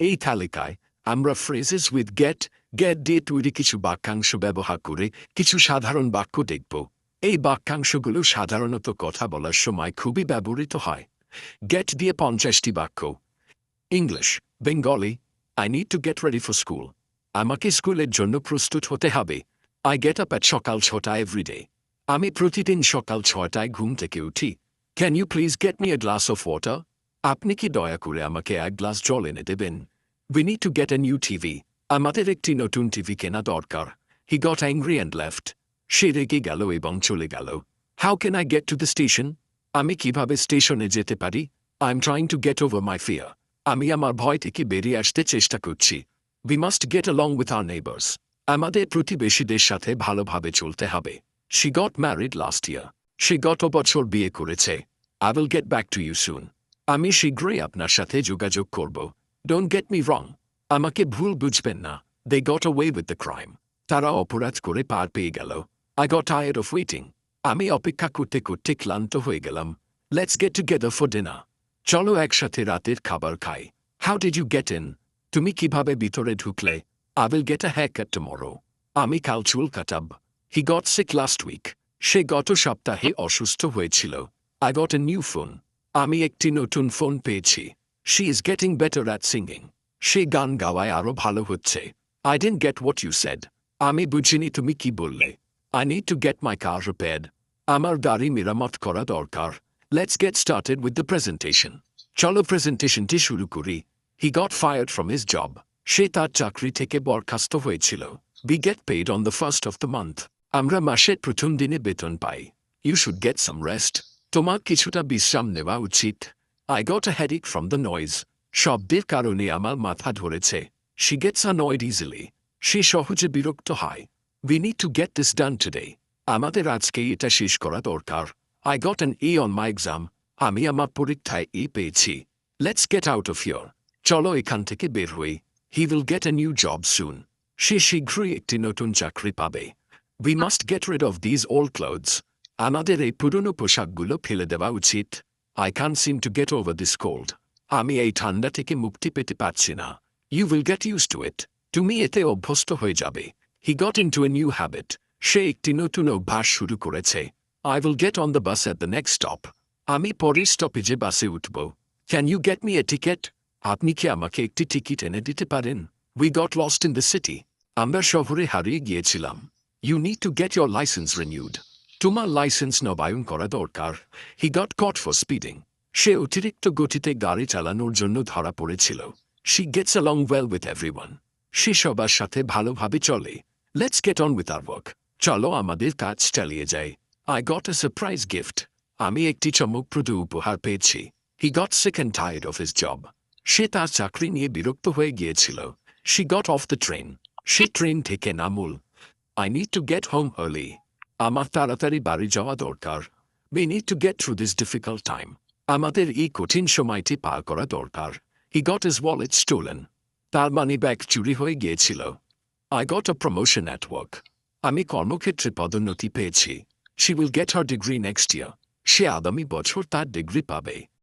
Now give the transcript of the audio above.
এই তালিকায় আমরা ফ্রেজেস উইথ গেট গেট দিয়ে তৈরি কিছু বাক্যাংশ ব্যবহার করে কিছু সাধারণ বাক্য দেখব। এই বাক্যাংশগুলো সাধারণত কথা বলার সময় খুবই ব্যবহৃত হয়। গেট দিয়ে পঞ্চাশটি বাক্য। English Bengali I need to get ready for school আমাকে স্কুলের জন্য প্রস্তুত হতে হবে। আই গেট আপ অ্যাট সকাল ছটা এভরিডে আমি প্রতিদিন সকাল ছটায় ঘুম থেকে উঠি। Can you please get me a glass of water আপনি কি দয়া করে আমাকে এক গ্লাস জল এনে দেবেন? We need to get a new TV আমাদের একটি নতুন টিভি কেনা দরকার। He got angry and left সে রেগে গেল এবং চলে গেল। How can I get to the station আমি কীভাবে স্টেশনে যেতে পারি? I am trying to get over my fear আমি আমার ভয় থেকে বেরিয়ে আসতে চেষ্টা করছি। We must get along with our neighbors. আমাদের প্রতিবেশীদের সাথে ভালোভাবে চলতে হবে। She got married last year সে গত বছর বিয়ে করেছে। I will get back to you soon আমি শীঘ্রই আপনার সাথে যোগাযোগ করব। ডোন্ট গেট মি রং আমাকে ভুল বুঝবেন না। They got away with the crime তারা অপরাধ করে পার পেয়ে গেল। I got tired of waiting আমি অপেক্ষা করতে করতে ক্লান্ত হয়ে গেলাম। Let's get together for dinner চলো একসাথে রাতের খাবার খাই। How did you get in তুমি কীভাবে ভিতরে ঢুকলে? I will get a haircut tomorrow আমি কাল চুল কাটাব। He got sick last week সে গত সপ্তাহে অসুস্থ হয়েছিল। I got a new phone আমি একটি নতুন ফোন পেয়েছি। She is getting better at singing সে গান গাওয়ায় আরও ভালো হচ্ছে। I didn't get what you said আমি বুঝিনি তুমি কি বললে। I need to get my car repaired আমার গাড়ি মেরামত করা দরকার। Let's get started with the presentation চলো প্রেজেন্টেশনটি শুরু করি। He got fired from his job সে তার চাকরি থেকে বরখাস্ত হয়েছিল। We get paid on the first of the month আমরা মাসের প্রথম দিনে বেতন পাই। You should get some rest তোমার কিছুটা বিশ্রাম নেওয়া উচিত। I got a headache from the noise শব্দের কারণে আমার মাথা ধরেছে। She gets annoyed easily সে সহজে বিরক্ত হয়। We need to get this done today আমাদের আজকেই এটা শেষ করা দরকার। I got an A on my exam আমি আমার পরীক্ষায় এ পেয়েছি। Let's get out of your চলো এখান থেকে বের হই। He will get a new job soon সে শীঘ্রই একটি নতুন চাকরি পাবে। We must get rid of these old clothes আমাদের এই পুরনো পোশাকগুলো ফেলে দেওয়া উচিত। I can seem to get over this cold আমি এই ঠান্ডা থেকে মুক্তি পেতে পারছি না। You will get used to it তুমি এতে অভ্যস্ত হয়ে যাবে। He got into a new habit সে একটি নতুন অভ্যাস শুরু করেছে। I will get on the bus at the next stop আমি পরের স্টপেজে বাসে উঠব। Can you get me a ticket আপনি কি আমাকে একটি টিকিট এনে দিতে পারেন? We got lost in the city আমরা শহরে হারিয়ে গিয়েছিলাম। You need to get your licence renewed তোমার লাইসেন্স নবায়ন করা দরকার he got caught for speeding সে অতিরিক্ত গতিতে গাড়ি চালানোর জন্য ধরা পড়েছিল she gets along well with everyone সে সবার সাথে ভালোভাবে চলে let's get on with our work চলো আমাদের কাজ চালিয়ে যাই I got a surprise gift আমি একটি চমকপ্রদ উপহার পেয়েছি he got sick and tired of his job সে তার চাকরি নিয়ে বিরক্ত হয়ে গিয়েছিল she got off the train say train থেকে Namul I need to get home early আমার তাড়াতাড়ি বাড়ি যাওয়া দরকার। We need to get through this difficult time আমাদের এই কঠিন সময়টি পার করা দরকার। He got his wallet stolen তার মানি ব্যাগ চুরি হয়ে গিয়েছিল। I got a promotion network work আমি কর্মক্ষেত্রে পদোন্নতি পেয়েছি। She will get her degree next year সে আগামী বছর তার ডিগ্রি পাবে।